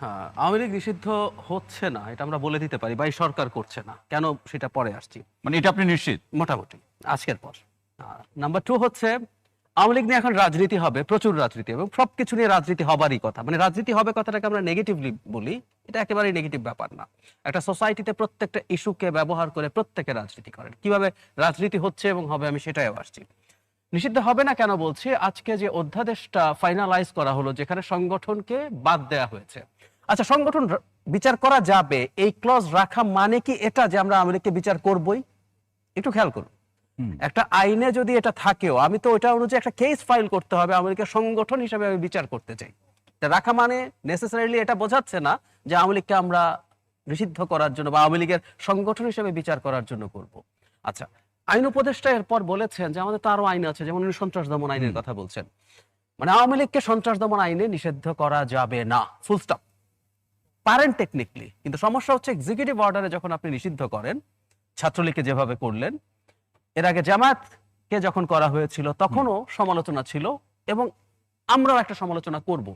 হ্যাঁ আওয়ামী লীগ নিষিদ্ধ হচ্ছে না এটা আমরা বলে দিতে পারি বা এই সরকার করছে না। কেন সেটা পরে আসছি? মানে এটা আপনি নিশ্চিত? মোটামুটি আজকের পর। নাম্বার টু হচ্ছে আওয়ামী লীগ নিয়ে এখন রাজনীতি হবে প্রচুর রাজনীতি এবং সবকিছু নিয়ে রাজনীতি হবারই কথা। মানে রাজনীতি হবে কথাটাকে আমরা নেগেটিভলি বলি এটা একেবারেই নেগেটিভ ব্যাপার না। একটা সোসাইটিতে প্রত্যেকটা ইস্যুকে ব্যবহার করে প্রত্যেকে রাজনীতি করেন। কীভাবে রাজনীতি হচ্ছে এবং হবে আমি সেটাইও আসছি। নিষিদ্ধ হবে না কেন বলছি আজকে যে অধ্যাদেশটা ফাইনালাইজ করা হলো যেখানে সংগঠনকে বাদ দেয়া হয়েছে আচ্ছা সংগঠন বিচার করা যাবে। এই ক্লজ রাখা মানে কি এটা যে আমরা আওয়ামী বিচার করবই? একটু খেয়াল করুন। একটা আইনে যদি এটা থাকেও আমি তো ওটা অনুযায়ী একটা কেস ফাইল করতে হবে লীগের সংগঠন হিসেবে আমি বিচার করতে চাই। রাখা মানে নেসেসারিলি এটা বোঝাচ্ছে না যে আওয়ামী লীগকে আমরা নিষিদ্ধ করার জন্য বা আওয়ামী লীগের সংগঠন হিসেবে বিচার করার জন্য করব। আচ্ছা আইন উপদেষ্টা এরপর বলেছেন যে আমাদের তো আরও আইন আছে যেমন উনি সন্ত্রাস দমন আইনের কথা বলছেন। মানে আওয়ামী লীগকে সন্ত্রাস দমন আইনে নিষিদ্ধ করা যাবে না ফুল স্টপ পারেন টেকনিকলি কিন্তু সমস্যা হচ্ছে এক্সিকিউটিভ অর্ডারে যখন আপনি নিষিদ্ধ করেন ছাত্রলীগকে যেভাবে করলেন এর আগে জামাতকে যখন করা হয়েছিল তখনও সমালোচনা ছিল এবং আমরাও একটা সমালোচনা করব।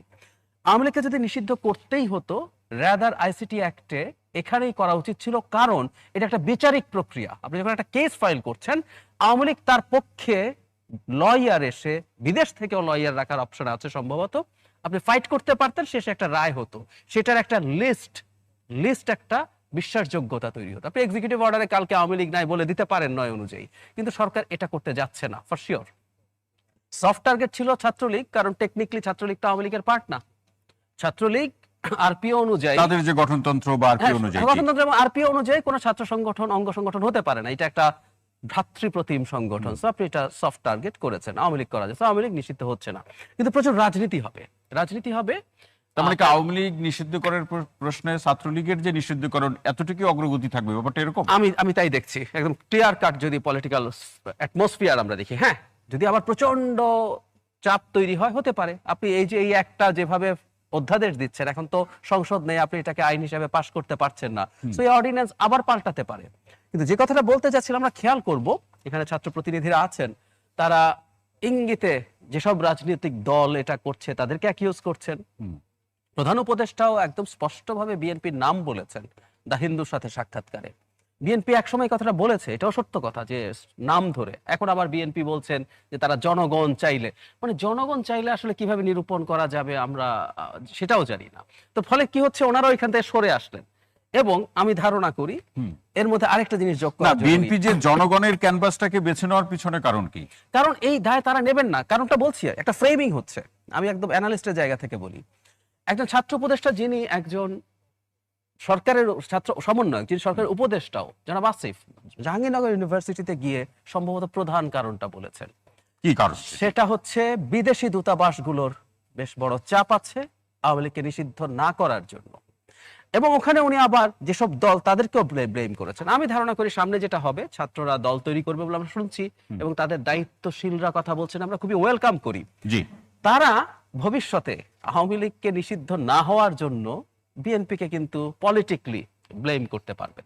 আওয়ামী লীগকে যদি নিষিদ্ধ করতেই হতো র্যাদার আইসিটি অ্যাক্টে এখানেই করা উচিত ছিল কারণ এটা একটা বিচারিক প্রক্রিয়া। আপনি যখন একটা কেস ফাইল করছেন আওয়ামী লীগ তার পক্ষে লয়ার এসে বিদেশ থেকেও লয়ার রাখার অপশন আছে সম্ভবত আপনি ফাইট করতে পারতেন শেষে একটা রায় হতো। সেটার একটা লিস্ট লিস্ট একটা বিশ্বাসযোগ্যতা তৈরি হতো। আপনি এক্সিকিউটিভ অর্ডারে কালকে আওয়ামী লীগ নাই বলে দিতে পারেন নয় অনুযায়ী। কিন্তু সরকার এটা করতে যাচ্ছে না ফর শিওর সফট টার্গেট ছিল ছাত্রলীগ কারণ টেকনিক্যালি ছাত্রলীগটা আওয়ামী লীগের পার্ট না। ছাত্রলীগ আরপিও অনুযায়ী তাদের যে গঠনতন্ত্র বা আর কি হ্যাঁ, অনুযায়ী গঠনতন্ত্র এবং আরপিও অনুযায়ী কোনো ছাত্র সংগঠন অঙ্গ সংগঠন হতে পারে না। এটা একটা ভ্রাতৃপ্রতিম সংগঠন। সো আপনি এটা সফট টার্গেট করেছেন। আওয়ামী লীগ করা যাচ্ছে আওয়ামী লীগ নিষিদ্ধ হচ্ছে না। কিন্তু প্রচুর রাজনীতি হবে। রাজনীতি হবে। তার মানে কি আওয়ামী লীগ নিষিদ্ধ করার প্র- প্রশ্নে ছাত্রলীগের যে নিষিদ্ধকরণ এতটুকু অগ্রগতি থাকবে? ব্যাপারটা এরকম? আমি আমি তাই দেখছি। একদম ক্লিয়ার কাট যদি পলিটিক্যাল অ্যাটমসফিয়ার আমরা দেখি হ্যাঁ? যদি আবার প্রচণ্ড চাপ তৈরি হয় হতে পারে। আপনি এই যে এই একটা যেভাবে অধ্যাদেশ দিচ্ছেন এখন তো সংসদ নেই আপনি এটাকে আইন হিসাবে পাশ করতে পারছেন না। তো এই অর্ডিন্যান্স আবার পাল্টাতে পারে। কিন্তু যে কথাটা বলতে চাচ্ছিলাম আমরা খেয়াল করব এখানে ছাত্র প্রতিনিধিরা আছেন তারা ইঙ্গিতে যেসব রাজনৈতিক দল এটা করছে তাদেরকে অ্যাকিউজ করছেন। প্রধান উপদেষ্টাও একদম স্পষ্টভাবে বিএনপির নাম বলেছেন দা হিন্দুর সাথে সাক্ষাৎকারে। বিএনপি একসময় কথাটা বলেছে এটাও সত্য কথা যে নাম ধরে। এখন আবার বিএনপি বলছেন যে তারা জনগণ চাইলে। মানে জনগণ চাইলে আসলে কীভাবে নিরূপণ করা যাবে আমরা সেটাও জানি না। তো ফলে কি হচ্ছে? ওনারা ওইখান থেকে সরে আসলেন। এবং আমি ধারণা করি এর মধ্যে আরেকটা জিনিস যোগ না করা বিএনপি যে জনগণের ক্যানভাসটাকে বেছে নেওয়ার পিছনে কারণ কি? কারণ এই দায় তারা নেবেন না। কারণটা বলছি একটা ফ্রেমিং হচ্ছে। আমি একদম অ্যানালিস্টের জায়গা থেকে বলি। একজন ছাত্র উপদেষ্টা যিনি একজন সরকারের ছাত্র সমন্বয়ক যিনি সরকারের উপদেষ্টাও জনাব আসিফ জাহাঙ্গীরনগর ইউনিভার্সিটিতে গিয়ে সম্ভবত প্রধান কারণটা বলেছেন। কি কারণ? সেটা হচ্ছে বিদেশি দূতাবাসগুলোর বেশ বড় চাপ আছে আওয়ামী লীগকে নিষিদ্ধ না করার জন্য। এবং ওখানে উনি আবার যেসব দল তাদেরকেও ব্লেম করেছেন। আমি ধারণা করি সামনে যেটা হবে ছাত্ররা দল তৈরি করবে বলে আমরা শুনছি এবং তাদের দায়িত্বশীলরা কথা বলছেন আমরা খুবই ওয়েলকাম করি। জি। তারা ভবিষ্যতে আওয়ামী লীগকে নিষিদ্ধ না হওয়ার জন্য বিএনপিকে কিন্তু পলিটিকলি ব্লেম করতে পারবেন।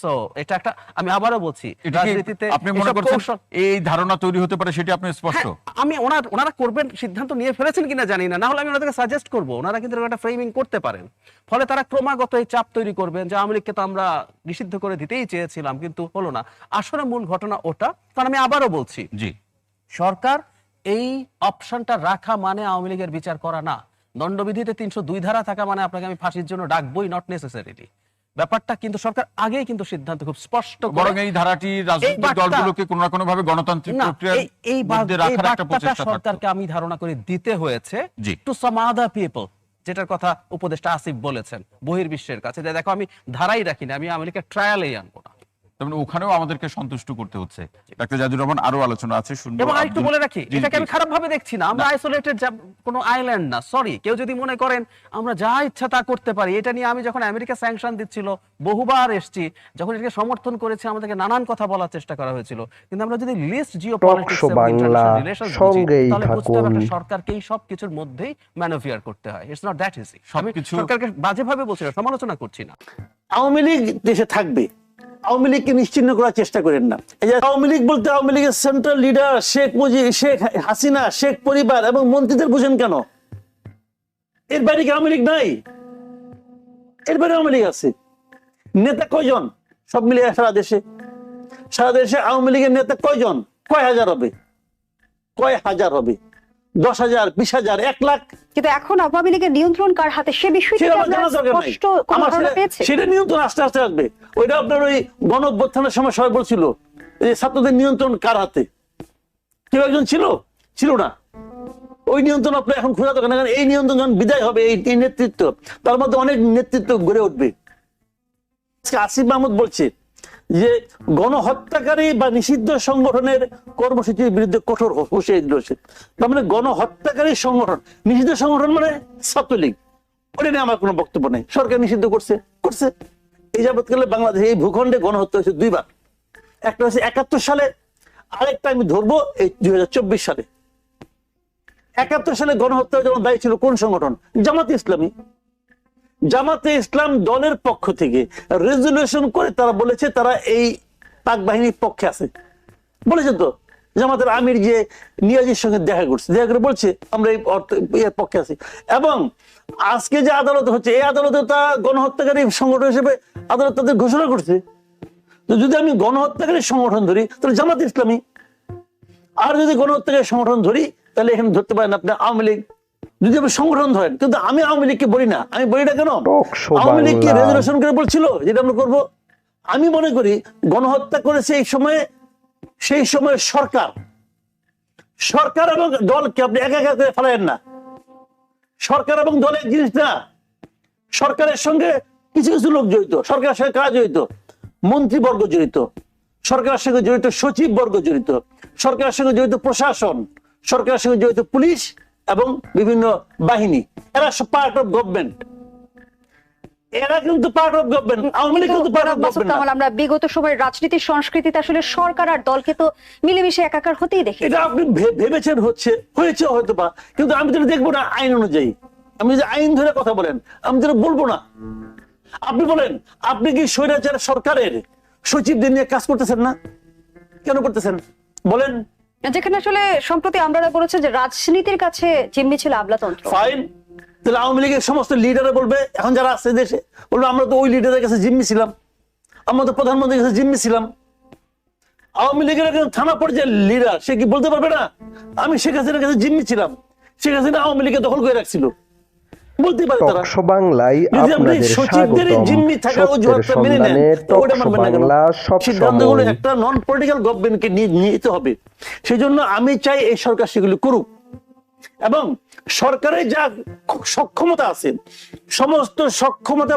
সো এটা একটা আমি আবারও বলছি এটা কি রাজনীতিতে আপনি মনে করছেন এই ধারণা তৈরি হতে পারে সেটি আপনি স্পষ্ট? হ্যাঁ, আমি ওনার ওনারা করবেন সিদ্ধান্ত নিয়ে ফেলেছেন কিনা জানি না। না হলে আমি ওনাদেরকে সাজেস্ট করব। ওনারা কিন্তু একটা ফ্রেমিং করতে পারেন। ফলে তারা ক্রমাগত এই চাপ তৈরি করবেন যে আওয়ামী লীগকে তো আমরা নিষিদ্ধ করে দিতেই চেয়েছিলাম কিন্তু হলো না। আসলে মূল ঘটনা ওটা। কারণ আমি আবারও বলছি জি। সরকার এই অপশনটা রাখা মানে আওয়ামী লীগের বিচার করা না। দণ্ডবিধিতে তিনশো দুই ধারা থাকা মানে আপনাকে আমি ফাঁসির জন্য ডাকবই নট নেসেসারিলি ব্যাপারটা কিন্তু সরকার আগেই কিন্তু সিদ্ধান্ত খুব স্পষ্ট বরং এই ধারাটি রাজনৈতিক দলগুলোকে কোনো না কোনো ভাবে গণতান্ত্রিক প্রক্রিয়ার এই- রাখার একটা প্রচেষ্টা সরকারকে আমি ধারণা করে দিতে হয়েছে। টু সাম আদার পিপল যেটার কথা উপদেষ্টা আসিফ বলেছেন বহির্বিশ্বের কাছে। যে দেখো আমি ধারাই রাখিনি আমি আমেরিকা ট্রায়ালেই আনব না। মানে ওখানেও আমাদেরকে সন্তুষ্ট করতে হচ্ছে। ডাক্তার জাদুর রহমান আরও আলোচনা আছে শুনব। এবং আরেকটু বলে রাখি এটাকে আমি খারাপ ভাবে দেখছি না। আমরা আইসোলেটেড কোনো আইল্যান্ড না সরি কেউ যদি মনে করেন আমরা যা ইচ্ছা তা করতে পারি এটা নিয়ে আমি যখন আমেরিকা স্যাংশন দিচ্ছিল বহুবার এসছি যখন এটাকে সমর্থন করেছে আমাদেরকে নানান কথা বলার চেষ্টা করা হয়েছিল। কিন্তু আমরা যদি list geopolitics talk show Bangla, সঙ্গেই তাহলে বুঝতে হবে থাকুন। একটা সরকারকে এই সব কিছুর মধ্যেই ম্যানোভিয়ার করতে হয়। ইটস নট দ্যাট ইজি আমি সবকিছু- সরকারকে বাজেভাবে বলছি না সমালোচনা করছি না। আওয়ামী লীগ দেশে থাকবে। আওয়ামী লীগকে নিশ্চিহ্ন করার চেষ্টা করেন না। এই যে আওয়ামী লীগ বলতে আওয়ামী লীগের সেন্ট্রাল লিডার শেখ মুজিব শেখ হাসিনা, শেখ পরিবার এবং মন্ত্রীদের বুঝেন কেন? এর বাইরে কি আওয়ামী লীগ নাই? এরপরে আওয়ামী লীগ আছে। নেতা কয়জন? সব মিলিয়ে সারা দেশে। সারা দেশে আওয়ামী লীগের নেতা কয়জন? কয় হাজার হবে? কয় হাজার হবে? দশ হাজার বিশ হাজার এক লাখ। কিন্তু এখন আওয়ামী লীগের নিয়ন্ত্রণ কার হাতে সে বিষয়টি সেটা নিয়ন্ত্রণ আস্তে আস্তে আসবে। ওইটা আপনার ওই গণ অভ্যুত্থানের সময় সবাই বলছিল এই ছাত্রদের নিয়ন্ত্রণ কার হাতে? কেউ একজন ছিল? ছিল না। ওই নিয়ন্ত্রণ আপনার এখন খোঁজা দরকার না কারণ এই নিয়ন্ত্রণ যখন বিদায় হবে এই এই নেতৃত্ব তার মধ্যে অনেক নেতৃত্ব গড়ে উঠবে। আজকে আসিফ মাহমুদ বলছে যে গণহত্যাকারী বা নিষিদ্ধ সংগঠনের কর্মসূচির বিরুদ্ধে কঠোর হুঁশিয়ারি দিয়েছে। তার মানে গণহত্যাকারী সংগঠন, নিষিদ্ধ সংগঠন মানে ছাত্রলীগ। ওটা নিয়ে আমার কোনো বক্তব্য নেই। সরকার নিষিদ্ধ করছে করছে। এই যাবৎকালে বাংলাদেশে এই ভূখণ্ডে গণহত্যা হয়েছে দুইবার। একটা হচ্ছে একাত্তর সালে, আরেকটা আমি ধরবো এই দুই হাজার চব্বিশ সালে। একাত্তর সালে গণহত্যা যখন দায়ী ছিল কোন সংগঠন? জামাতে ইসলামী। জামাতে ইসলাম দলের পক্ষ থেকে রেজলিউশন করে তারা বলেছে তারা এই পাক বাহিনীর পক্ষে আছে। বলেছে তো, জামাতের আমির যে নিয়াজির সঙ্গে দেখা করছে। দেখা করে বলছে, আমরা এই অর্থ- এর পক্ষে আছি। এবং আজকে যে আদালত হচ্ছে, এই আদালতে তা গণহত্যাকারী সংগঠন হিসেবে আদালত তাদের ঘোষণা করছে। যদি আমি গণহত্যাকারী সংগঠন ধরি, তাহলে জামাত ইসলামী। আর যদি গণহত্যাকারী সংগঠন ধরি, তাহলে এখানে ধরতে পারেন আপনি আওয়ামী লীগ। যদি আপনি সংগঠন ধরেন কিন্তু আমি আওয়ামী লীগকে বলি না। আমি বলি না কেন? আওয়ামী লীগ কি বাংলা। রেজলিউশন করে বলছিল যেটা আমরা করব? আমি মনে করি গণহত্যা করেছে এই সময়ে সেই সময় সরকার সরকার এবং দলকে আপনি একা একা করে ফেলাইন না। সরকার এবং দলের জিনিস না। সরকারের সঙ্গে কিছু কিছু লোক জড়িত সরকারের সঙ্গে কারা জড়িত? মন্ত্রীবর্গ জড়িত সরকারের সঙ্গে জড়িত সচিব বর্গ জড়িত সরকারের সঙ্গে জড়িত প্রশাসন সরকারের সঙ্গে জড়িত পুলিশ এবং বিভিন্ন বাহিনী। এরা সব পার্ট অফ গভর্নমেন্ট এরা কিন্তু part of government Awami League কিন্তু পার্ট অফ গভর্নমেন্ট কামাল আমরা বিগত সময়ের রাজনীতির সংস্কৃতিতে আসলে সরকার আর দলকে তো মিলেমিশে একাকার হতেই দেখি এটা আপনি ভেবেছেন হচ্ছে হয়েছে হয়তো বা কিন্তু আমি যেটা দেখব না আইন অনুযায়ী। আমি যে আইন ধরে কথা বলেন আমি যেটা বলব না। আপনি বলেন আপনি কি স্বৈরাচার সরকারের সচিবদের নিয়ে কাজ করতেছেন না? কেন করতেছেন? বলেন। যেখানে আসলে সম্প্রতি আমরা বলেছে যে রাজনীতির কাছে জিম্মি ছিল আমলাতন্ত্র ফাইন তাহলে আওয়ামী লীগের সমস্ত লিডারে বলবে, এখন যারা আছে দেশে, বলবে, আমরা তো ওই লিডারের কাছে জিম্মি ছিলাম। আমরা তো প্রধানমন্ত্রীর কাছে জিম্মি ছিলাম। আওয়ামী লীগের একজন থানা পর্যায়ের লিডার সে কি বলতে পারবে না? আমি শেখ হাসিনার কাছে জিম্মি ছিলাম। শেখ হাসিনা আওয়ামী লীগকে দখল করে রাখছিল। বলতেই পারে তারা। বাংলায় আপনাদের সচিবদের জিম্মি থাকা অজুহাতটা মেনে নেন ওটা টকশো মানবেন না কেন? বাংলা সব সিদ্ধান্তগুলো সময়। একটা নন পলিটিক্যাল গভর্নমেন্টকে নিয়ে নিতে হবে। সেই জন্য আমি চাই এই সরকার সেগুলো করুক। এবং সরকারের যা সক্ষমতা আছে সমস্ত সক্ষমতা